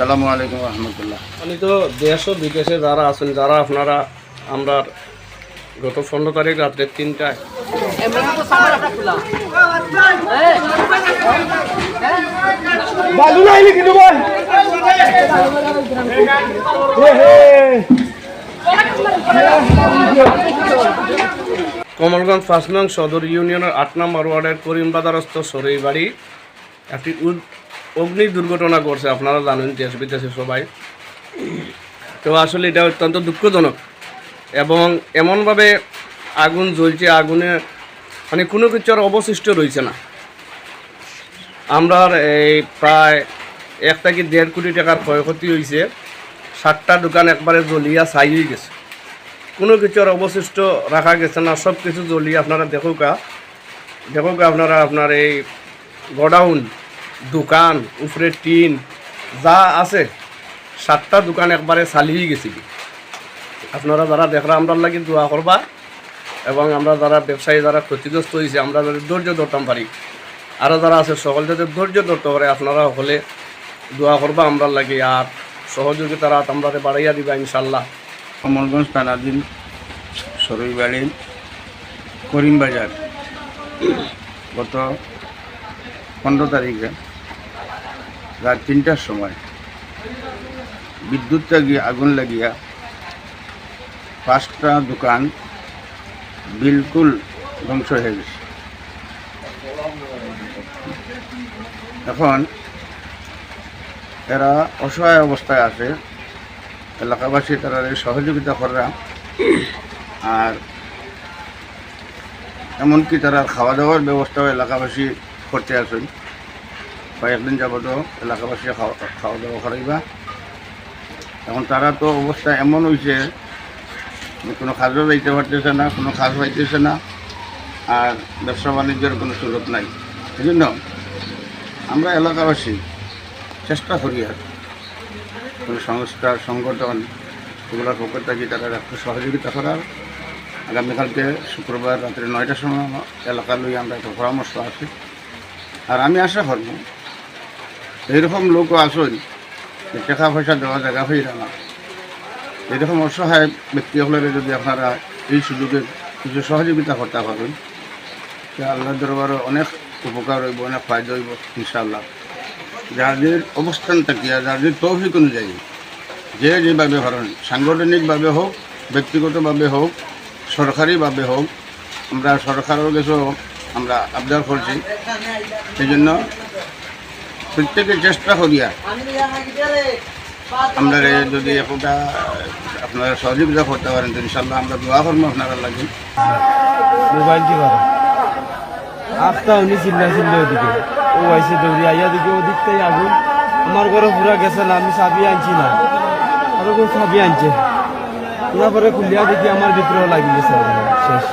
সালামু আলাইকুম রহমতুল্লাহ। আমি তো দেশ ও বিদেশে যারা আছেন যারা আপনারা আমরা গত পনেরো তারিখ রাত্রে তিনটায় বালু নাইলি কিন্তু বল হে হে কমলগঞ্জ পাঁচ নং সদর ইউনিয়নের আট নম্বর ওয়ার্ডের করিমবাজারস্থ সরই বাড়ি একটি উদ- অগ্নি দুর্ঘটনা ঘটছে, আপনারা জানেন, দেশ বিদেশে সবাই। তো আসলে এটা অত্যন্ত দুঃখজনক। এবং এমনভাবে আগুন জ্বলছে, আগুনে মানে কোনো কিছু আর অবশিষ্ট রয়েছে না। আমরা এই প্রায় এক থেকে দেড় কোটি টাকার ক্ষয়ক্ষতি হয়েছে। সাতটা দোকান একবারে জ্বলিয়া ছাই হয়ে গেছে। কোনো কিছু আর অবশিষ্ট রাখা গেছে না সব কিছু জ্বলিয়ে আপনারা দেখুকা দেখুকা আপনারা, আপনার এই গোডাউন দোকান, উপরে টিন, যা আছে, সাতটা দোকান একবারে চালিয়ে গেছে। কি আপনারা যারা দেখরা আমরা লাগি দোয়া করবা এবং আমরা যারা ব্যবসায়ী, যারা ক্ষতিগ্রস্ত হয়েছে আমরা যাদের ধৈর্য ধরতাম পারি। আরও যারা আছে, সকল যাদের ধৈর্য ধরতে পারে, আপনারা হলে দোয়া করবা আমরা লাগি। আর সহযোগিতারা আমরা বাড়াইয়া দিবা ইনশাল্লাহ কমলগঞ্জ থানাধীন সরইবাড়ি, করিমবাজার। গত পনেরো তারিখে রাত তিনটার সময় বিদ্যুৎটা গিয়ে আগুন লাগিয়া পাঁচটা দোকান বিলকুল ধ্বংস হয়ে গেছে। এখন এরা অসহায় অবস্থায় আছে, এলাকাবাসী তারা সহযোগিতা করা আর এমনকি তারা খাওয়া দাওয়ার ব্যবস্থাও এলাকাবাসী করতে আসেন কয়েকদিন যাবত এলাকাবাসী খাওয়া দাওয়া করাইবা। এখন তারা তো অবস্থা এমন হয়েছে কোনো কাজও যাইতে পারতেছে না, কোনো কাজ পাইতেছে না, আর ব্যবসা বাণিজ্যের কোনো সুযোগ নাই। এই জন্য আমরা এলাকাবাসী চেষ্টা করি আর কোনো সংস্থা সংগঠন এগুলোর পক্ষ থেকে তারা একটু সহযোগিতা করার। আগামীকালকে শুক্রবার রাত্রে নয়টার সময় এলাকা লই আমরা একটা পরামর্শ আছি আর আমি আশা করব এইরকম লোকও আসুন, টাকা পয়সা দেওয়া জায়গা হয়ে না। এরকম অসহায় ব্যক্তি হলে যদি আপনারা এই সুযোগে কিছু সহযোগিতা করতে পারেন আল্লাহ দরবারও অনেক উপকার হইব, অনেক ফায়দা হইব, ইনশাআল্লাহ। যাদের অবস্থান থাকিয়া যাদের তৌফিক অনুযায়ী যে যেভাবে হরণ সাংগঠনিকভাবে হোক, ব্যক্তিগতভাবে হোক, সরকারিভাবে হোক, আমরা সরকারের কাছেও আমরা আবদার করছি। সেই জন্য প্রত্যেকে চেষ্টা করিয়া আমরা যদি একটা আপনারা সহযোগিতা করতে পারেন তো ইনশাল্লাহ আমরা দোয়া করব আপনারা লাগবে মোবাইল কি উনি ও আইয়া দিকে আমার ঘরে পুরা গেছে না, আমি চাবি আনছি না। আরও চাবি আনছে। তারপরে খুলিয়া দেখি আমার ভিতরেও লাগি গেছে। শেষ।